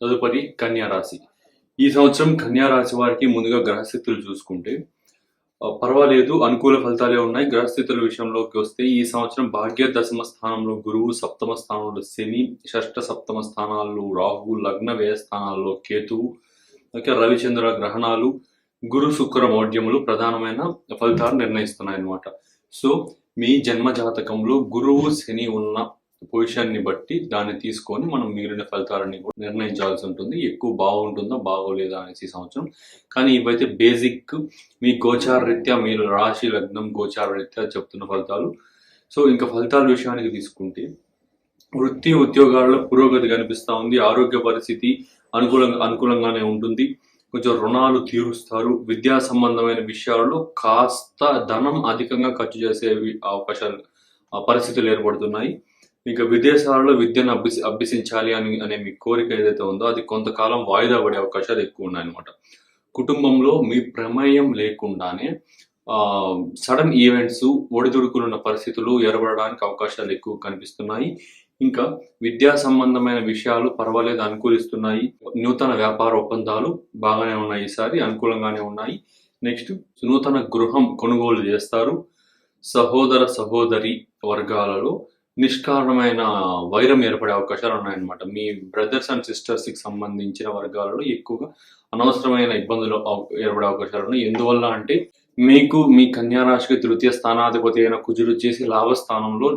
తదుపరి కన్యారాశి. ఈ సంవత్సరం కన్యా రాశి వారికి ముందుగా గ్రహస్థితులు చూసుకుంటే పర్వాలేదు అనుకూల ఫలితాలే ఉన్నాయి. గ్రహస్థితుల విషయంలోకి వస్తే ఈ సంవత్సరం భాగ్య దశమ స్థానంలో గురువు సప్తమ స్థానంలో శని షష్ఠ సప్తమ స్థానాల్లో రాహు లగ్న వ్యయ స్థానాల్లో కేతువు రవిచంద్ర గ్రహణాలు గురు శుక్ర మౌఢ్యములు ప్రధానమైన ఫలితాలు నిర్ణయిస్తున్నాయి అన్నమాట సో మీ జన్మ జాతకంలో గురువు శని ఉన్న పొజిషన్ని బట్టి దాన్ని తీసుకొని మనం మిగిలిన ఫలితాలని కూడా నిర్ణయించాల్సి ఉంటుంది. ఎక్కువ బాగుంటుందా బాగోలేదా అనేసి సంవత్సరం. కానీ ఇవైతే బేసిక్ మీ గోచార రీత్యా మీరు రాశి లగ్నం గోచార రీత్యా చెప్తున్న ఫలితాలు. సో ఇంకా ఫలితాల విషయానికి తీసుకుంటే వృత్తి ఉద్యోగాల్లో పురోగతి కనిపిస్తూ ఉంది. ఆరోగ్య పరిస్థితి అనుకూలంగా అనుకూలంగానే ఉంటుంది. కొంచెం రుణాలు తీరుస్తారు. విద్యా సంబంధమైన విషయాల్లో కాస్త ధనం అధికంగా ఖర్చు చేసే అవకాశాలు పరిస్థితులు ఏర్పడుతున్నాయి. ఇంకా విదేశాలలో విద్యను అభ్యసి అభ్యసించాలి అని అనే మీ కోరిక ఏదైతే ఉందో అది కొంతకాలం వాయిదా పడే అవకాశాలు ఎక్కువ ఉన్నాయన్నమాట. కుటుంబంలో మీ ప్రమేయం లేకుండానే సడన్ ఈవెంట్స్ ఒడిదుడుకులున్న పరిస్థితులు ఏర్పడడానికి అవకాశాలు ఎక్కువ కనిపిస్తున్నాయి. ఇంకా విద్యా సంబంధమైన విషయాలు పర్వాలేదు అనుకూలిస్తున్నాయి. నూతన వ్యాపార ఒప్పందాలు బాగానే ఉన్నాయి ఈసారి అనుకూలంగానే ఉన్నాయి. నెక్స్ట్ నూతన గృహం కొనుగోలు చేస్తారు. సహోదర సహోదరి వర్గాలలో నిష్కారణమైన వైరం ఏర్పడే అవకాశాలు ఉన్నాయన్నమాట. మీ బ్రదర్స్ అండ్ సిస్టర్స్కి సంబంధించిన వర్గాలలో ఎక్కువగా అనవసరమైన ఇబ్బందులు ఏర్పడే అవకాశాలు ఉన్నాయి. ఎందువల్ల అంటే మీకు మీ కన్యారాశికి తృతీయ స్థానాధిపతి అయిన కుజుడు చేసి లాభ స్థానంలో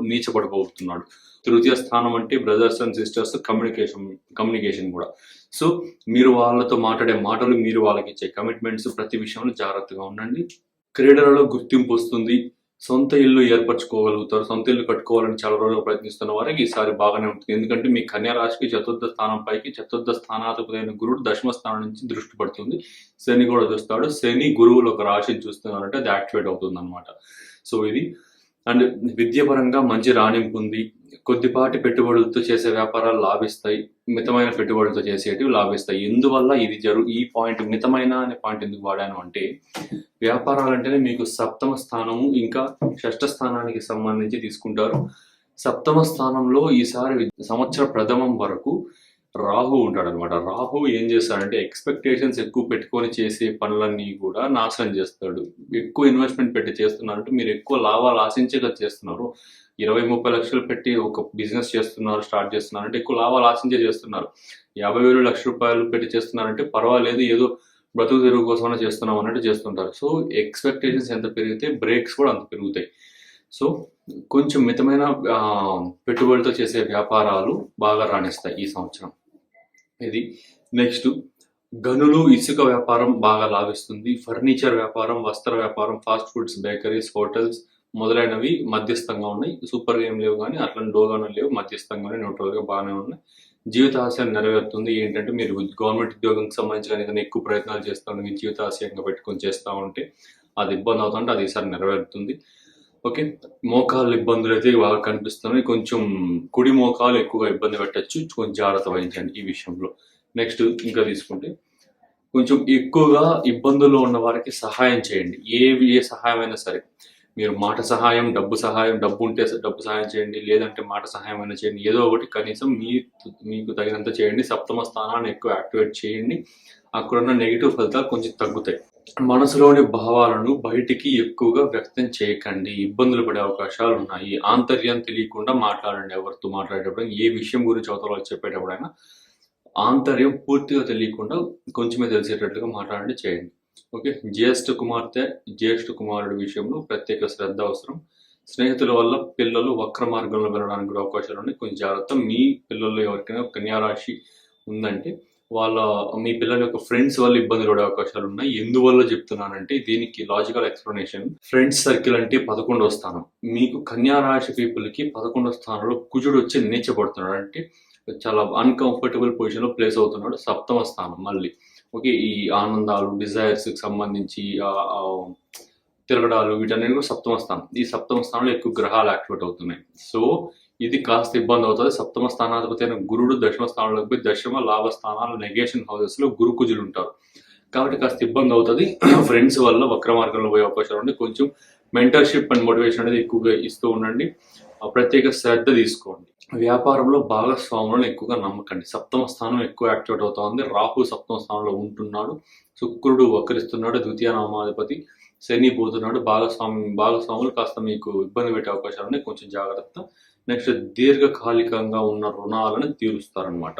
తృతీయ స్థానం అంటే brothers and sisters communication communication కూడా. సో మీరు వాళ్ళతో మాట్లాడే మాటలు మీరు వాళ్ళకి ఇచ్చే కమిట్మెంట్స్ ప్రతి విషయంలో జాగ్రత్తగా ఉండండి. క్రీడలలో గుర్తింపు వస్తుంది. సొంత ఇల్లు ఏర్పరచుకోగలుగుతారు సొంత ఇల్లు కట్టుకోవాలని చాలా రోజులు ప్రయత్నిస్తున్న వారికి ఈసారి బాగానే ఉంటుంది. ఎందుకంటే మీ కన్యా రాశికి చతుర్థ స్థానం పైకి చతుర్థ స్థానాధిపతైన అయిన గురుడు దశమ స్థానం నుంచి దృష్టి పడుతుంది. శని కూడా చూస్తాడు. శని గురువులు ఒక రాశిని చూస్తున్నారంటే అది యాక్టివేట్ అవుతుంది అనమాట సో ఇది అండ్ విద్యాపరంగా మంచి రాణింపు ఉంది. కొద్దిపాటి పెట్టుబడులతో చేసే వ్యాపారాలు లాభిస్తాయి. మితమైన పెట్టుబడులతో చేసేటివి లాభిస్తాయి. ఎందువల్ల ఇది జరు ఈ పాయింట్ మితమైన అనే పాయింట్ ఎందుకు వాడాను అంటే వ్యాపారాలు అంటేనే మీకు సప్తమ స్థానము ఇంకా షష్ఠ స్థానానికి సంబంధించి తీసుకుంటారు. సప్తమ స్థానంలో ఈసారి సంవత్సర ప్రథమం వరకు రాహు ఉంటాడు అనమాట రాహు ఏం చేస్తాడంటే ఎక్స్పెక్టేషన్స్ ఎక్కువ పెట్టుకొని చేసే పనులన్నీ కూడా నాశనం చేస్తాడు. ఎక్కువ ఇన్వెస్ట్మెంట్ పెట్టి చేస్తున్నారంటే మీరు ఎక్కువ లాభాలు ఆశించేలా చేస్తున్నారు. ఇరవై ముప్పై లక్షలు పెట్టి ఒక బిజినెస్ చేస్తున్నారు స్టార్ట్ చేస్తున్నారు అంటే ఎక్కువ లాభాలు ఆశించే చేస్తున్నారు. యాభై వేలు లక్ష రూపాయలు పెట్టి చేస్తున్నారంటే పర్వాలేదు ఏదో బ్రతుకు తెరుగు కోసమైనా చేస్తున్నాం అన్నట్టు చేస్తుంటారు. సో ఎక్స్పెక్టేషన్స్ ఎంత పెరిగితే బ్రేక్స్ కూడా అంత పెరుగుతాయి. సో కొంచెం మితమైన పెట్టుబడితో చేసే వ్యాపారాలు బాగా రాణిస్తాయి ఈ సంవత్సరం. ఇది నెక్స్ట్ గనులు ఇసుక వ్యాపారం బాగా లాభిస్తుంది. ఫర్నిచర్ వ్యాపారం వస్త్ర వ్యాపారం ఫాస్ట్ ఫుడ్స్ బేకరీస్ హోటల్స్ మొదలైనవి మధ్యస్థంగా ఉన్నాయి. సూపర్ ఏం లేవు కానీ అట్లా డోగాను లేవు. మధ్యస్థంగానే న్యూట్రల్గా బాగానే ఉన్నాయి. జీవిత ఆశయం నెరవేరుతుంది. ఏంటంటే మీరు గవర్నమెంట్ ఉద్యోగంకి సంబంధించిన ఏదైనా ఎక్కువ ప్రయత్నాలు చేస్తూ ఉంటే మీ జీవిత ఆశయంగా పెట్టుకొని చేస్తూ ఉంటే అది ఇబ్బంది అవుతుంటే అది ఈసారి నెరవేరుతుంది. ఓకే. మోకాలు ఇబ్బందులు అయితే బాగా కనిపిస్తున్నాయి. కొంచెం కుడి మోకాలు ఎక్కువగా ఇబ్బంది పెట్టచ్చు. కొంచెం జాగ్రత్త వహించండి ఈ విషయంలో. నెక్స్ట్ ఇంకా తీసుకుంటే కొంచెం ఎక్కువగా ఇబ్బందుల్లో ఉన్న వారికి సహాయం చేయండి. ఏ ఏ సహాయం అయినా సరే. మీరు మాట సహాయం డబ్బు సహాయం డబ్బు ఉంటే డబ్బు సహాయం చేయండి. లేదంటే మాట సహాయం అయినా చేయండి. ఏదో ఒకటి కనీసం మీ మీకు తగినంత చేయండి. సప్తమ స్థానాన్ని ఎక్కువ యాక్టివేట్ చేయండి. అక్కడున్న నెగిటివ్ ఫలితాలు కొంచెం తగ్గుతాయి. మనసులోని భావాలను బయటికి ఎక్కువగా వ్యక్తం చేయకండి. ఇబ్బందులు పడే అవకాశాలు ఉన్నాయి. ఆంతర్యం తెలియకుండా మాట్లాడండి ఎవరితో మాట్లాడేటప్పుడు. ఏ విషయం గురించి అవతల వాళ్ళు చెప్పేటప్పుడైనా ఆంతర్యం పూర్తిగా తెలియకుండా కొంచెమే తెలిసేటట్లుగా మాట్లాడండి చేయండి. ఓకే? జ్యేష్ఠ కుమార్తె జ్యేష్ఠ కుమారుడి విషయంలో ప్రత్యేక శ్రద్ధ అవసరం. స్నేహితుల వల్ల పిల్లలు వక్ర మార్గంలో వెళ్ళడానికి కూడా అవకాశాలు ఉన్నాయి. కొంచెం జాగ్రత్త. మీ పిల్లల్లో ఎవరికైనా కన్యారాశి ఉందంటే వాళ్ళ మీ పిల్లల యొక్క ఫ్రెండ్స్ వల్ల ఇబ్బందులు పడే అవకాశాలు ఉన్నాయి. ఎందువల్ల చెప్తున్నానంటే దీనికి లాజికల్ ఎక్స్ప్లెనేషన్ ఫ్రెండ్స్ సర్కిల్ అంటే పదకొండవ స్థానం. మీకు కన్యా రాశి పీపుల్కి పదకొండవ స్థానంలో కుజుడు వచ్చి నీచబడుతున్నాడు అంటే చాలా అన్కంఫర్టబుల్ పొజిషన్లో ప్లేస్ అవుతున్నాడు. సప్తమ స్థానం మళ్ళీ. ఓకే ఈ ఆనందాలు డిజైర్స్కి సంబంధించి తిరగడాలు వీటన్నిటి కూడా సప్తమ స్థానం. ఈ సప్తమ స్థానంలో ఎక్కువ గ్రహాలు యాక్టివేట్ అవుతున్నాయి. సో ఇది కాస్త ఇబ్బంది అవుతుంది. సప్తమ స్థానాధిపతి అయిన గురుడు దశమ స్థానంలోకి పోయి దశమ లాభ స్థానాలు నెగేషన్ హౌసెస్లో గురుకుజులు ఉంటారు. కాబట్టి కాస్త ఇబ్బంది అవుతుంది. ఫ్రెండ్స్ వల్ల వక్ర మార్గంలో పోయే అవకాశాలు ఉండి కొంచెం మెంటర్షిప్ అండ్ మోటివేషన్ అనేది ఎక్కువగా ఇస్తూ ఉండండి. ఆ ప్రత్యేక శ్రద్ధ తీసుకోండి. వ్యాపారంలో భాగస్వాములను ఎక్కువగా నమ్మకండి. సప్తమ స్థానం ఎక్కువ యాక్టివేట్ అవుతోంది. రాహు సప్తమ స్థానంలో ఉంటున్నాడు. శుక్రుడు వక్రిస్తున్నాడు. ద్వితీయ నామాధిపతి. శని పోతున్నాడు భాగస్వామి భాగస్వాములు కాస్త మీకు ఇబ్బంది పెట్టే అవకాశాలు ఉన్నాయి. కొంచెం జాగ్రత్త. నెక్స్ట్ దీర్ఘకాలికంగా ఉన్న రుణాలను తీరుస్తారనమాట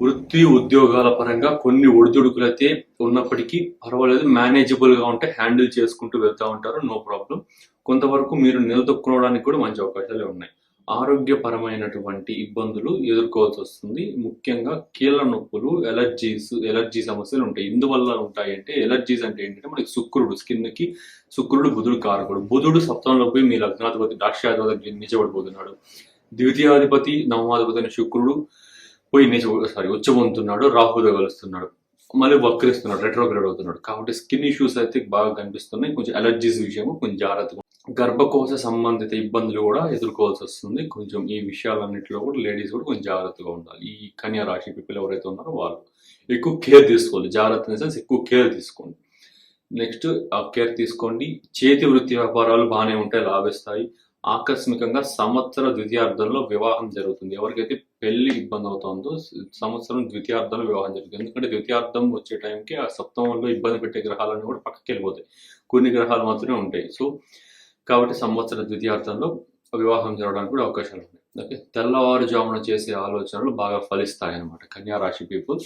వృత్తి ఉద్యోగాల పరంగా కొన్ని ఒడిదుడుకులైతే ఉన్నప్పటికీ పర్వాలేదు. మేనేజబుల్గా ఉంటే హ్యాండిల్ చేసుకుంటూ వెళ్తూ ఉంటారు. నో ప్రాబ్లం కొంతవరకు మీరు నిలదొక్కుకోవడానికి కూడా మంచి అవకాశాలే ఉన్నాయి. ఆరోగ్యపరమైనటువంటి ఇబ్బందులు ఎదుర్కోవాల్సి వస్తుంది. ముఖ్యంగా కీళ్ళ నొప్పులు ఎలర్జీస్ ఎలర్జీ సమస్యలు ఉంటాయి. ఎందువల్ల ఉంటాయి అంటే ఎలర్జీస్ అంటే ఏంటంటే మనకి శుక్రుడు స్కిన్కి శుక్రుడు బుధుడు కారకుడు. బుధుడు సప్తంలో పోయి మీ లగ్నాధిపతి దాక్షాధిపతి నిలిచబడిపోతున్నాడు ద్వితీయాధిపతి నవమాధిపతి అయిన శుక్రుడు పోయి నిజ సారీ ఉచ్చబొందుతున్నాడు రాహుతో కలుస్తున్నాడు మళ్ళీ వక్రిస్తున్నాడు రెట్రోగ్రేడ్ అవుతున్నాడు. కాబట్టి స్కిన్ ఇష్యూస్ అయితే బాగా కనిపిస్తున్నాయి. కొంచెం ఎలర్జీస్ విషయము కొంచెం జాగ్రత్తగా గర్భకోశ సంబంధిత ఇబ్బందులు కూడా ఎదుర్కోవాల్సి వస్తుంది. కొంచెం ఈ విషయాలన్నింటిలో కూడా లేడీస్ కూడా కొంచెం జాగ్రత్తగా ఉండాలి. ఈ కన్యా రాశి పీపుల్ ఎవరైతే ఉన్నారో వాళ్ళు ఎక్కువ కేర్ తీసుకోవాలి. జాగ్రత్త ఇన్ సెన్స్ ఎక్కువ కేర్ తీసుకోండి. నెక్స్ట్ ఆ కేర్ తీసుకోండి. చేతి వృత్తి వ్యాపారాలు బాగానే ఉంటాయి లాభిస్తాయి. ఆకస్మికంగా సంవత్సర ద్వితీయార్థంలో వివాహం జరుగుతుంది. ఎవరికైతే పెళ్ళి ఇబ్బంది అవుతుందో సంవత్సరం ద్వితీయార్థంలో వివాహం జరుగుతుంది. ఎందుకంటే ద్వితీయార్థం వచ్చే టైంకి ఆ సప్తమంలో ఇబ్బంది పెట్టే గ్రహాలన్నీ కూడా పక్కకి వెళ్ళిపోతాయి కొన్ని గ్రహాలు మాత్రమే ఉంటాయి. సో కాబట్టి సంవత్సర ద్వితీయార్థంలో వివాహం జరగడానికి కూడా అవకాశాలు ఉన్నాయి. ఓకే? తెల్లవారుజామున చేసే ఆలోచనలు బాగా ఫలిస్తాయి అన్నమాట కన్యా రాశి పీపుల్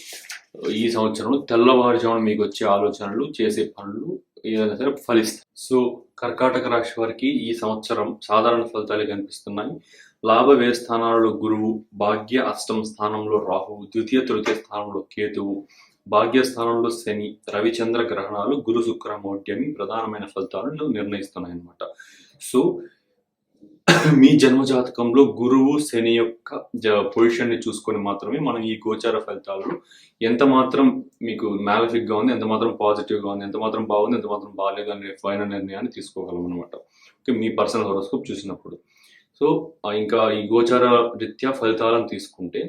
ఈ సంవత్సరంలో తెల్లవారుజామున మీకు వచ్చే ఆలోచనలు చేసే పనులు ఏదైనా సరే ఫలిస్తాయి. సో కర్కాటక రాశి వారికి ఈ సంవత్సరం సాధారణ ఫలితాలు కనిపిస్తున్నాయి. లాభ వ్యయ స్థానాలలో గురువు భాగ్య అష్టమ స్థానంలో రాహువు ద్వితీయ తృతీయ స్థానంలో కేతువు భాగ్యస్థానంలో శని రవిచంద్ర గ్రహణాలు గురు శుక్ర మౌఢ్యమి ప్రధానమైన ఫలితాలను నిర్ణయిస్తున్నాయన్నమాట. సో మీ జన్మ జాతకంలో గురువు శని యొక్క పొజిషన్ని చూసుకొని మాత్రమే మనం ఈ గోచార ఫలితాలు ఎంత మాత్రం మీకు మ్యాలఫిక్గా ఉంది ఎంత మాత్రం పాజిటివ్గా ఉంది ఎంత మాత్రం బాగుంది ఎంత మాత్రం బాగాలేదు అనే ఫైనల్ నిర్ణయాన్ని తీసుకోగలం అనమాట ఓకే మీ పర్సనల్ హోరోస్కోప్ చూసినప్పుడు. సో ఇంకా ఈ గోచార రీత్యా ఫలితాలను తీసుకుంటే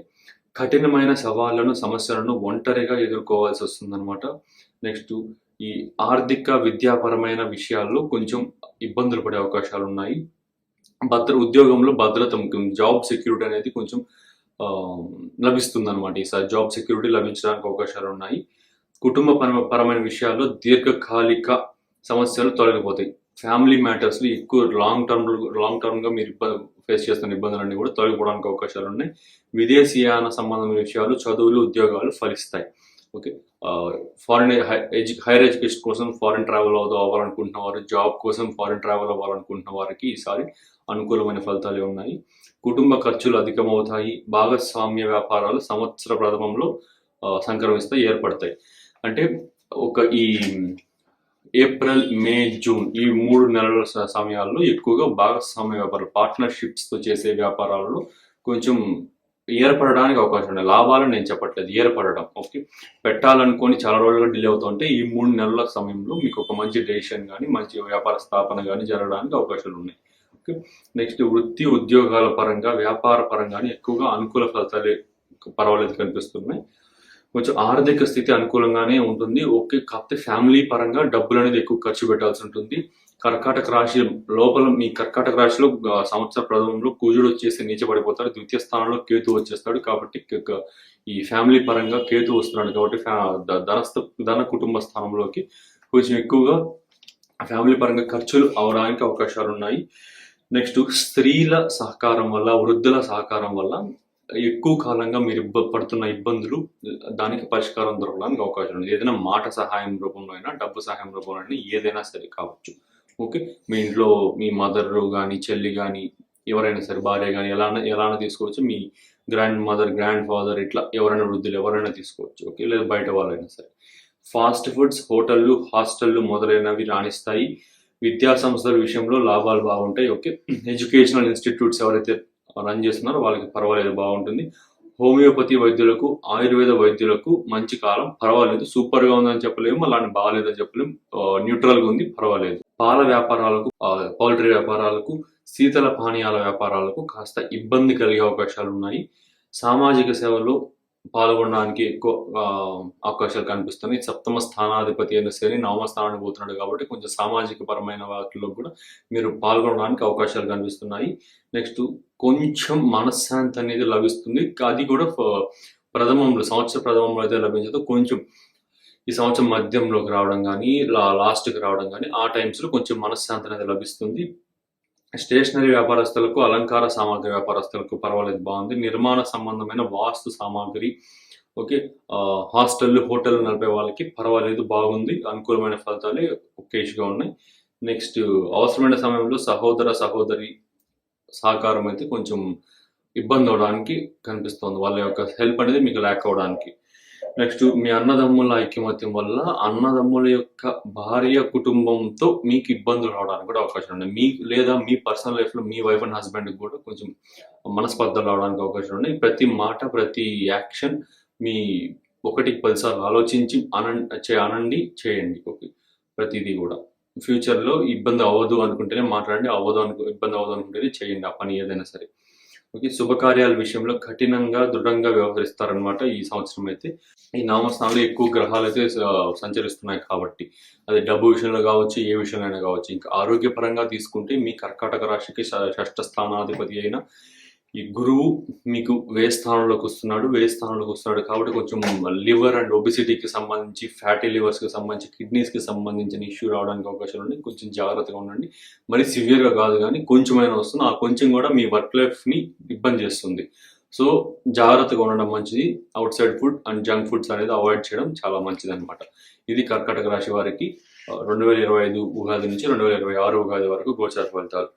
కఠినమైన సవాళ్ళను సమస్యలను ఒంటరిగా ఎదుర్కోవాల్సి వస్తుందన్నమాట. నెక్స్ట్ ఈ ఆర్థిక విద్యాపరమైన విషయాల్లో కొంచెం ఇబ్బందులు పడే అవకాశాలు ఉన్నాయి. భద్ర ఉద్యోగంలో భద్రత ముఖ్యం. జాబ్ సెక్యూరిటీ అనేది కొంచెం లభిస్తుంది అనమాట ఈసారి జాబ్ సెక్యూరిటీ లభించడానికి అవకాశాలు ఉన్నాయి. కుటుంబ పర- పరమైన విషయాల్లో దీర్ఘకాలిక సమస్యలు తొలగిపోతాయి. ఫ్యామిలీ మ్యాటర్స్లో ఎక్కువ లాంగ్ టర్మ్ లాంగ్ టర్మ్గా మీరు ఇబ్బంది ఫేస్ చేస్తున్న ఇబ్బందులన్నీ కూడా తొలగిపోవడానికి అవకాశాలు ఉన్నాయి. విదేశీయాన సంబంధమైన విషయాలు చదువులు ఉద్యోగాలు ఫలిస్తాయి. ఓకే ఫారిన్ హైయర్ ఎడ్యుకేషన్ కోసం ఫారిన్ ట్రావెల్ అవ్వాలనుకుంటున్న వారు జాబ్ కోసం ఫారిన్ ట్రావెల్ అవ్వాలనుకుంటున్న వారికి ఈసారి అనుకూలమైన ఫలితాలే ఉన్నాయి. కుటుంబ ఖర్చులు అధికమవుతాయి. భాగస్వామ్య వ్యాపారాలు సంవత్సర ప్రథమంలో సంక్రమిస్తే ఏర్పడతాయి. అంటే ఒక ఈ ఏప్రిల్ మే జూన్ ఈ మూడు నెలల సమయాల్లో ఎక్కువగా భాగస్వామ్య వ్యాపారాలు పార్ట్నర్షిప్స్తో చేసే వ్యాపారాలలో కొంచెం ఏర్పడడానికి అవకాశం ఉంది లాభాలను నేను చెప్పట్లేదు ఏర్పడడం. ఓకే? పెట్టాలనుకొని చాలా రోజులుగా డిలే అవుతుంటే ఈ మూడు నెలల సమయంలో మీకు ఒక మంచి డెసిషన్ కానీ మంచి వ్యాపార స్థాపన కానీ జరగడానికి అవకాశాలు ఉన్నాయి. ఓకే? నెక్స్ట్ వృత్తి ఉద్యోగాల పరంగా వ్యాపార పరంగానే ఎక్కువగా అనుకూల ఫలితాలే పర్వాలేదు కనిపిస్తున్నాయి. కొంచెం ఆర్థిక స్థితి అనుకూలంగానే ఉంటుంది. ఓకే కాకపోతే ఫ్యామిలీ పరంగా డబ్బులు అనేది ఎక్కువ ఖర్చు పెట్టాల్సి ఉంటుంది. కర్కాటక రాశి లోపల మీ కర్కాటక రాశిలో సంవత్సర ప్రథమంలో కుజుడు వచ్చేసి నీచబడిపోతాడు. ద్వితీయ స్థానంలో కేతు వచ్చేస్తాడు కాబట్టి ఈ ఫ్యామిలీ పరంగా కేతు వస్తున్నాడు కాబట్టి ఫ్యా- ధనస్థ ధన కుటుంబ స్థానంలోకి కొంచెం ఎక్కువగా ఫ్యామిలీ పరంగా ఖర్చులు అవడానికి అవకాశాలు ఉన్నాయి నెక్స్ట్ స్త్రీల సహకారం వల్ల వృద్ధుల సహకారం వల్ల ఎక్కువ కాలంగా మీరు ఇబ్బ పడుతున్న ఇబ్బందులు దానికి పరిష్కారం దొరకడానికి అవకాశం ఉంది. ఏదైనా మాట సహాయం రూపంలో అయినా డబ్బు సహాయం రూపంలో అయినా ఏదైనా సరే కావచ్చు. ఓకే? మీ ఇంట్లో మీ మదర్ కానీ చెల్లి కానీ ఎవరైనా సరే భార్య కానీ ఎలా ఎలా తీసుకోవచ్చు. మీ గ్రాండ్ మదర్ గ్రాండ్ ఫాదర్ ఇట్లా ఎవరైనా వృద్ధులు ఎవరైనా తీసుకోవచ్చు. ఓకే? లేదా బయట వాళ్ళైనా సరే. ఫాస్ట్ ఫుడ్స్ హోటళ్ళు హాస్టళ్ళు మొదలైనవి రాణిస్తాయి. విద్యా సంస్థల విషయంలో లాభాలు బాగుంటాయి. ఓకే? ఎడ్యుకేషనల్ ఇన్స్టిట్యూట్స్ ఎవరైతే రన్ చేస్తున్నారో. వాళ్ళకి పర్వాలేదు బాగుంటుంది. హోమియోపతి వైద్యులకు ఆయుర్వేద వైద్యులకు మంచి కాలం. పర్వాలేదు సూపర్గా ఉందని చెప్పలేము అలాంటి బాగాలేదని చెప్పలేము. న్యూట్రల్గా ఉంది పర్వాలేదు. పాల వ్యాపారాలకు పౌల్ట్రీ వ్యాపారాలకు శీతల పానీయాల వ్యాపారాలకు కాస్త ఇబ్బంది కలిగే అవకాశాలు ఉన్నాయి. సామాజిక సేవలో పాల్గొనడానికి ఎక్కువ అవకాశాలు కనిపిస్తున్నాయి. సప్తమ స్థానాధిపతి అయిన శని నవమ స్థానానికి పోతున్నాడు కాబట్టి కొంచెం సామాజిక పరమైన వాటిలో కూడా మీరు పాల్గొనడానికి అవకాశాలు కనిపిస్తున్నాయి. నెక్స్ట్ కొంచెం మనశ్శాంతి అనేది లభిస్తుంది. అది కూడా ప్రథమంలో సంవత్సర ప్రథమంలో అయితే లభించదు. కొంచెం ఈ సంవత్సరం మధ్యంలోకి రావడం కానీ లా లాస్ట్కి రావడం కానీ ఆ టైమ్స్లో కొంచెం మనశ్శాంతి అనేది లభిస్తుంది. స్టేషనరీ వ్యాపారస్తులకు అలంకార సామాగ్రి వ్యాపారస్తులకు పర్వాలేదు బాగుంది. నిర్మాణ సంబంధమైన వాస్తు సామాగ్రి ఓకే హాస్టల్ హోటల్ నడిపే వాళ్ళకి పర్వాలేదు బాగుంది. అనుకూలమైన ఫలితాలే ఒకేష్గా ఉన్నాయి. నెక్స్ట్ అవసరమైన సమయంలో సహోదర సహోదరి సహకారం అయితే కొంచెం ఇబ్బంది అవడానికి కనిపిస్తుంది. వాళ్ళ యొక్క హెల్ప్ అనేది మీకు ల్యాక్ అవడానికి నెక్స్ట్ మీ అన్నదమ్ముల ఐక్యమత్యం వల్ల అన్నదమ్ముల యొక్క భార్య కుటుంబంతో మీకు ఇబ్బందులు రావడానికి కూడా అవకాశం ఉంది. మీ లేదా మీ పర్సనల్ లైఫ్లో మీ వైఫ్ అండ్ హస్బెండ్కి కూడా కొంచెం మనస్పర్ధలు రావడానికి అవకాశం ఉంది ప్రతి మాట ప్రతి యాక్షన్ మీ ఒకటికి పదిసార్లు ఆలోచించి అనం అనండి చేయండి. ఓకే. ప్రతిదీ కూడా. ఫ్యూచర్లో ఇబ్బంది అవ్వదు అనుకుంటేనే మాట్లాడండి. అవ్వదు అనుకు ఇబ్బంది అవ్వదు అనుకుంటేనే చేయండి ఆ పని ఏదైనా సరే. ఓకే శుభకార్యాల విషయంలో కఠినంగా దృఢంగా వ్యవహరిస్తారనమాట ఈ సంవత్సరం అయితే. ఈ నామస్థానంలో ఎక్కువ గ్రహాలు అయితే సంచరిస్తున్నాయి కాబట్టి. అది డబ్బు విషయంలో కావచ్చు ఏ విషయంలో కావచ్చు ఇంకా ఆరోగ్యపరంగా తీసుకుంటే మీ కర్కాటక రాశికి ష- షష్ఠ స్థానాధిపతి అయిన ఈ గురువు మీకు వే స్థానంలోకి వస్తున్నాడు వే స్థానంలోకి వస్తున్నాడు కాబట్టి కొంచెం లివర్ అండ్ ఒబిసిటీకి సంబంధించి ఫ్యాటీ లివర్స్కి సంబంధించి కిడ్నీస్కి సంబంధించిన ఇష్యూ రావడానికి అవకాశాలు ఉన్నాయి. కొంచెం జాగ్రత్తగా ఉండండి. మరి సివియర్గా కాదు కానీ కొంచెమైనా వస్తుంది. ఆ కొంచెం కూడా మీ వర్క్ లైఫ్ని ఇబ్బంది చేస్తుంది. సో జాగ్రత్తగా ఉండడం మంచిది. Outside food and junk foods అనేది అవాయిడ్ చేయడం చాలా మంచిది అనమాట ఇది కర్కటక రాశి వారికి రెండు వేల ఇరవై ఐదు ఉగాది నుంచి రెండు వేల ఇరవై ఆరు ఉగాది వరకు గోచార ఫలితాలు.